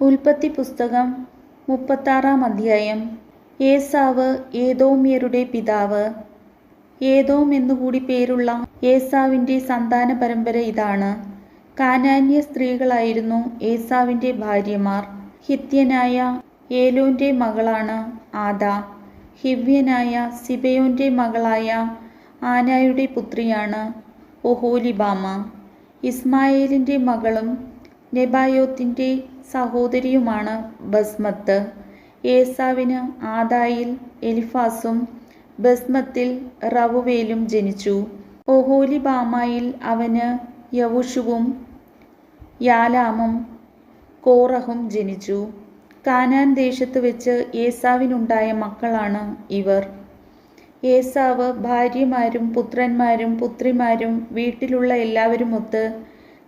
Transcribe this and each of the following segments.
ഉൽപ്പത്തി പുസ്തകം മുപ്പത്താറാം അധ്യായം. ഏസാവ് ഏതോമ്യരുടെ പിതാവ്. ഏതോം എന്നുകൂടി പേരുള്ള ഏസാവിന്റെ സന്താന പരമ്പര ഇതാണ്. കാനാന്യ സ്ത്രീകളായിരുന്നു ഏസാവിന്റെ ഭാര്യമാർ. ഹിത്യനായ ഏലോന്റെ മകളാണ് ആദ. ഹിവ്യനായ സിബയോന്റെ മകളായ ആനായുടെ പുത്രിയാണ് ഒഹോലിബാമ. ഇസ്മായേലിന്റെ മകളും നെബായോത്തിന്റെ സഹോദരിയുമാണ് ബസ്മത്ത്. ഏസാവിന് ആദായിൽ എലിഫാസും ബസ്മത്തിൽ റവുവേലും ജനിച്ചു. ഒഹോലിബാമായിൽ അവന് യവുഷുവും യാലാമും കോറഹും ജനിച്ചു. കാനാൻ ദേശത്ത് വെച്ച് ഏസാവിനുണ്ടായ മക്കളാണ് ഇവർ. ഏസാവ് ഭാര്യമാരും പുത്രന്മാരും പുത്രിമാരും വീട്ടിലുള്ള എല്ലാവരുമൊത്ത്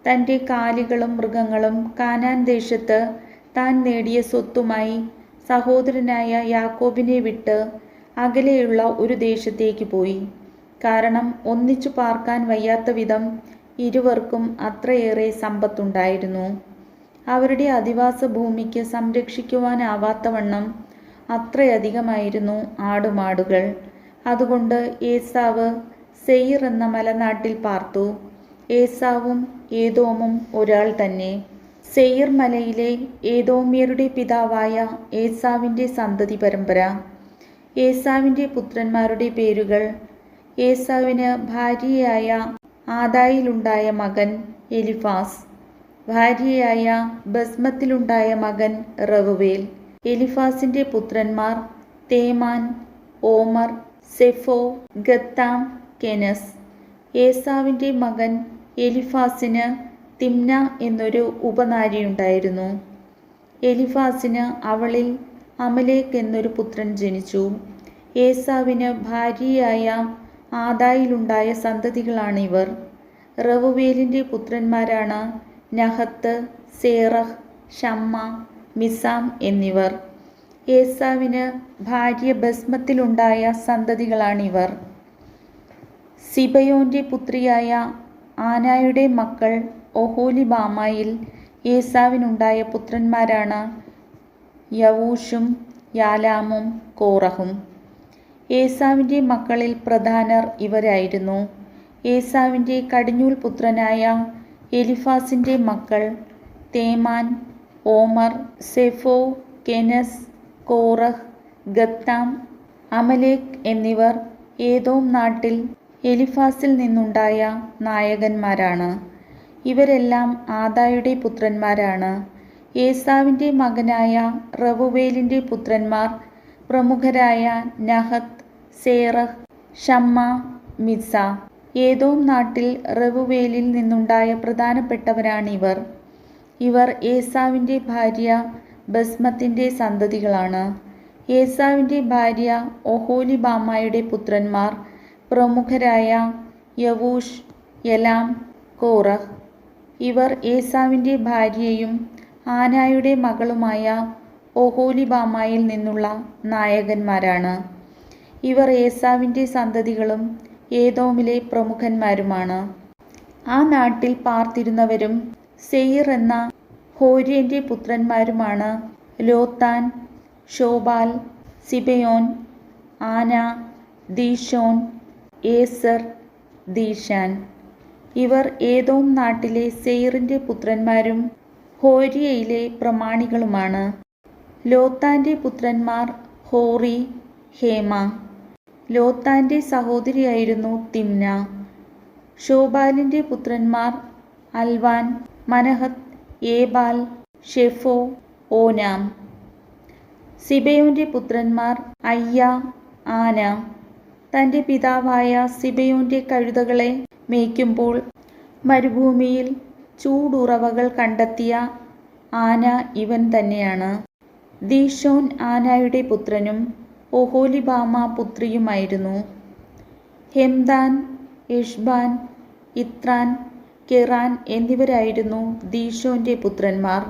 തന്റെ കാലികളും മൃഗങ്ങളും കാനാൻ ദേശത്ത് താൻ നേടിയ സ്വത്തുമായി സഹോദരനായ യാക്കോബിനെ വിട്ട് അകലെയുള്ള ഒരു ദേശത്തേക്ക് പോയി. കാരണം ഒന്നിച്ചു പാർക്കാൻ വയ്യാത്ത വിധം ഇരുവർക്കും അത്രയേറെ സമ്പത്തുണ്ടായിരുന്നു. അവരുടെ അധിവാസ ഭൂമിക്ക് സംരക്ഷിക്കുവാനാവാത്തവണ്ണം അത്രയധികമായിരുന്നു ആടുമാടുകൾ. അതുകൊണ്ട് ഏസാവ് സെയിർ എന്ന മലനാട്ടിൽ പാർത്തു. ഏസാവും ഏതോമും ഒരാൾ തന്നെ. സെയിർ മലയിലെ ഏതോമ്യരുടെ പിതാവായ ഏസാവിന്റെ സന്തതി പരമ്പര. ഏസാവിന്റെ പുത്രന്മാരുടെ പേരുകൾ ഏസാവിന് ഭാര്യയായ ആദായിലുണ്ടായ മകൻ എലിഫാസ് ഭാര്യയായ ബസ്മത്തിലുണ്ടായ മകൻ റവുവേൽ. എലിഫാസിന്റെ പുത്രന്മാർ തേമാൻ ഓമർ സെഫോ ഗത്താം കെനസ്. ഏസാവിന്റെ മകൻ എലിഫാസിന് തിമ്ന എന്നൊരു ഉപനാരിയുണ്ടായിരുന്നു. എലിഫാസിന് അവളിൽ അമലേക്ക് എന്നൊരു പുത്രൻ ജനിച്ചു. ഏസാവിന് ഭാര്യയായ ആദായിലുണ്ടായ സന്തതികളാണിവർ. റവുവേലിന്റെ പുത്രന്മാരാണ് നഹത്ത് സേറഹ് ഷമ്മ മിസാം എന്നിവർ. ഏസാവിന് ഭാര്യ ബസ്മത്തിലുണ്ടായ സന്തതികളാണിവർ. സിബയോന്റെ പുത്രിയായ ആനായുടെ മക്കൾ ഒഹോലിബാമയിൽ ഏസാവിനുണ്ടായ പുത്രന്മാരാണ് യവൂഷും യാലാമും കോറഹും. ഏസാവിന്റെ മക്കളിൽ പ്രധാനർ ഇവരായിരുന്നു. ഏസാവിന്റെ കടിഞ്ഞൂൽ പുത്രനായ എലിഫാസിന്റെ മക്കൾ തേമാൻ ഓമർ സെഫോ കെനസ് കോറഹ് ഗത്താം അമലേക് എന്നിവർ ഏതോം നാട്ടിൽ എലിഫാസിൽ നിന്നുണ്ടായ നായകന്മാരാണ്. ഇവരെല്ലാം ആദായുടെ പുത്രന്മാരാണ്. ഏസാവിന്റെ മകനായ റവുവേലിന്റെ പുത്രന്മാർ പ്രമുഖരായ നഹത്ത് സേറഹ് ഷമ്മ മിസ ഏതോം നാട്ടിൽ റവുവേലിൽ നിന്നുണ്ടായ പ്രധാനപ്പെട്ടവരാണിവർ. ഇവർ ഏസാവിന്റെ ഭാര്യ ബസ്മത്തിന്റെ സന്തതികളാണ്. ഏസാവിന്റെ ഭാര്യ ഒഹോലിബാമയുടെ പുത്രന്മാർ പ്രമുഖരായ യവൂഷ് യലാം കോറഹ് ഇവർ ഏസാവിന്റെ ഭാര്യയും ആനായുടെ മകളുമായ ഒഹോലിബാമായിൽ നിന്നുള്ള നായകന്മാരാണ്. ഇവർ ഏസാവിന്റെ സന്തതികളും ഏതോമിലെ പ്രമുഖന്മാരുമാണ്. ആ നാട്ടിൽ പാർത്തിരുന്നവരും സെയിർ എന്ന ഹോര്യന്റെ പുത്രന്മാരുമാണ് ലോത്താൻ ഷോബാൽ സിബയോൻ ആന ദീഷോൻ ഏസർ ദീഷാൻ ഇവർ ഏതോം നാട്ടിലെ സെയറിന്റെ പുത്രന്മാരും ഹോരിയയിലെ പ്രമാണികളുമാണ്. ലോത്താന്റെ പുത്രന്മാർ ഹോറി ഹേമ. ലോത്താന്റെ സഹോദരിയായിരുന്നു തിമ്ന. ഷോബാലിന്റെ പുത്രന്മാർ അൽവാൻ മനഹത്ത് ഏബാൽ ഷെഫോ ഓനാം. സിബയോന്റെ പുത്രന്മാർ അയ്യ ആന. തന്റെ പിതാവായ സിബയോന്റെ കഴുതകളെ മേയ്ക്കുമ്പോൾ മരുഭൂമിയിൽ ചൂടുറവകൾ കണ്ടെത്തിയ ആന ഇവൻ തന്നെയാണ്. ദീഷോൻ ആനയുടെ പുത്രനും ഒഹോലിബാമ പുത്രിയുമായിരുന്നു. ഹെംദാൻ ഇഷ്ബാൻ ഇത്രാൻ കെറാൻ എന്നിവരായിരുന്നു ദീഷോന്റെ പുത്രന്മാർ.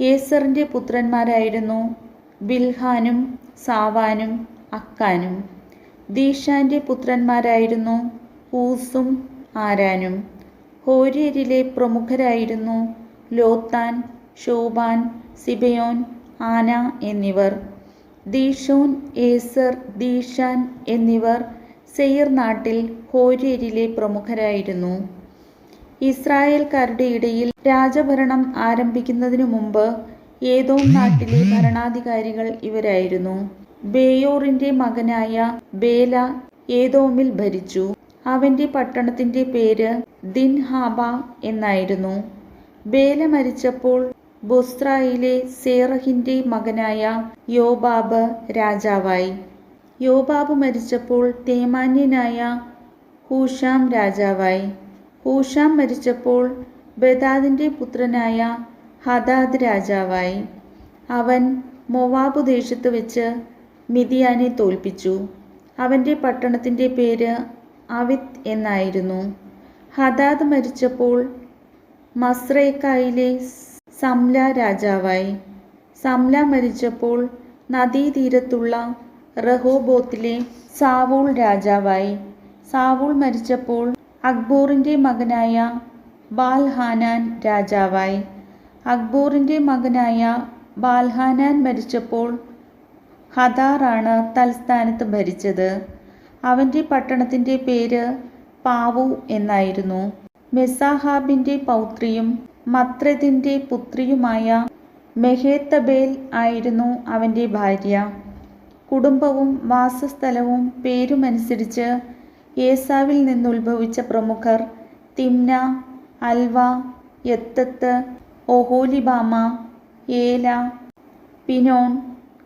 ഏസറിന്റെ പുത്രന്മാരായിരുന്നു ബിൽഹാനും സാവാനും അക്കാനും. ദീഷാന്റെ പുത്രന്മാരായിരുന്നു ഊസും ആരാനും. ഹോര്യരിലെ പ്രമുഖരായിരുന്നു ലോത്താൻ ഷോബാൻ സിബയോൻ ആന എന്നിവർ. ദീഷോൻ ഏസർ ദീഷാൻ എന്നിവർ സെയർ നാട്ടിൽ ഹോര്യരിലെ പ്രമുഖരായിരുന്നു. ഇസ്രായേൽക്കാരുടെ ഇടയിൽ രാജഭരണം ആരംഭിക്കുന്നതിനു മുമ്പ് ഏതോ നാട്ടിലെ ഭരണാധികാരികൾ ഇവരായിരുന്നു. ബേയോറിന്റെ മകനായ ബേല ഏതോമിൽ ഭരിച്ചു. അവന്റെ പട്ടണത്തിന്റെ പേര് ദിൻഹാബ എന്നായിരുന്നു. ബേല മരിച്ചപ്പോൾ ബൊസ്രായിലെ സേറഹിന്റെ മകനായ യോബാബ് രാജാവായി. യോബാബ് മരിച്ചപ്പോൾ തേമാന്യനായ ഹൂഷാം രാജാവായി. ഹൂഷാം മരിച്ചപ്പോൾ ബദാദിന്റെ പുത്രനായ ഹദാദ് രാജാവായി. അവൻ മൊവാബ് ദേശത്ത് വെച്ച് മിതിയാനെ തോൽപ്പിച്ചു. അവന്റെ പട്ടണത്തിന്റെ പേര് അവിത് എന്നായിരുന്നു. ഹദാദ് മരിച്ചപ്പോൾ മസ്രേക്കായിലെ സംല രാജാവായി. സംല മരിച്ചപ്പോൾ നദീതീരത്തുള്ള റഹോബോത്തിലെ സാവൂൾ രാജാവായി. സാവൂൾ മരിച്ചപ്പോൾ അക്ബോറിന്റെ മകനായ ബാൽഹാനാൻ രാജാവായി. അക്ബോറിന്റെ മകനായ ബാൽഹാനാൻ മരിച്ചപ്പോൾ ഹദാറാണ് തൽസ്ഥാനത്ത് ഭരിച്ചത്. അവന്റെ പട്ടണത്തിന്റെ പേര് പാവു എന്നായിരുന്നു. മെസാഹാബിന്റെ പൗത്രിയും മത്രദിന്റെ പുത്രിയുമായ മെഹേത്തബേൽ ആയിരുന്നു അവന്റെ ഭാര്യ. കുടുംബവും വാസസ്ഥലവും പേരുമനുസരിച്ച് ഏസാവിൽ നിന്നുത്ഭവിച്ച പ്രമുഖർ തിംന അൽവ എത്തത്ത് ഒഹോലിബാമ ഏല പിനോൺ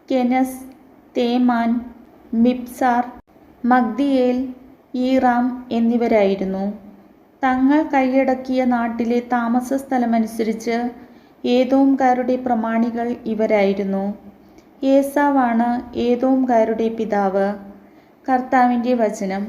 കെനസ് തേമാൻ മിപ്സാർ മഗ്ദിയേൽ ഈറാം എന്നിവരായിരുന്നു. തങ്ങൾ കൈയടക്കിയ നാട്ടിലെ താമസ സ്ഥലമനുസരിച്ച് ഏതോംകാരുടെ പ്രമാണികൾ ഇവരായിരുന്നു. ഏസാവാണ് ഏതോംകാരുടെ പിതാവ്. കർത്താവിന്റെ വചനം.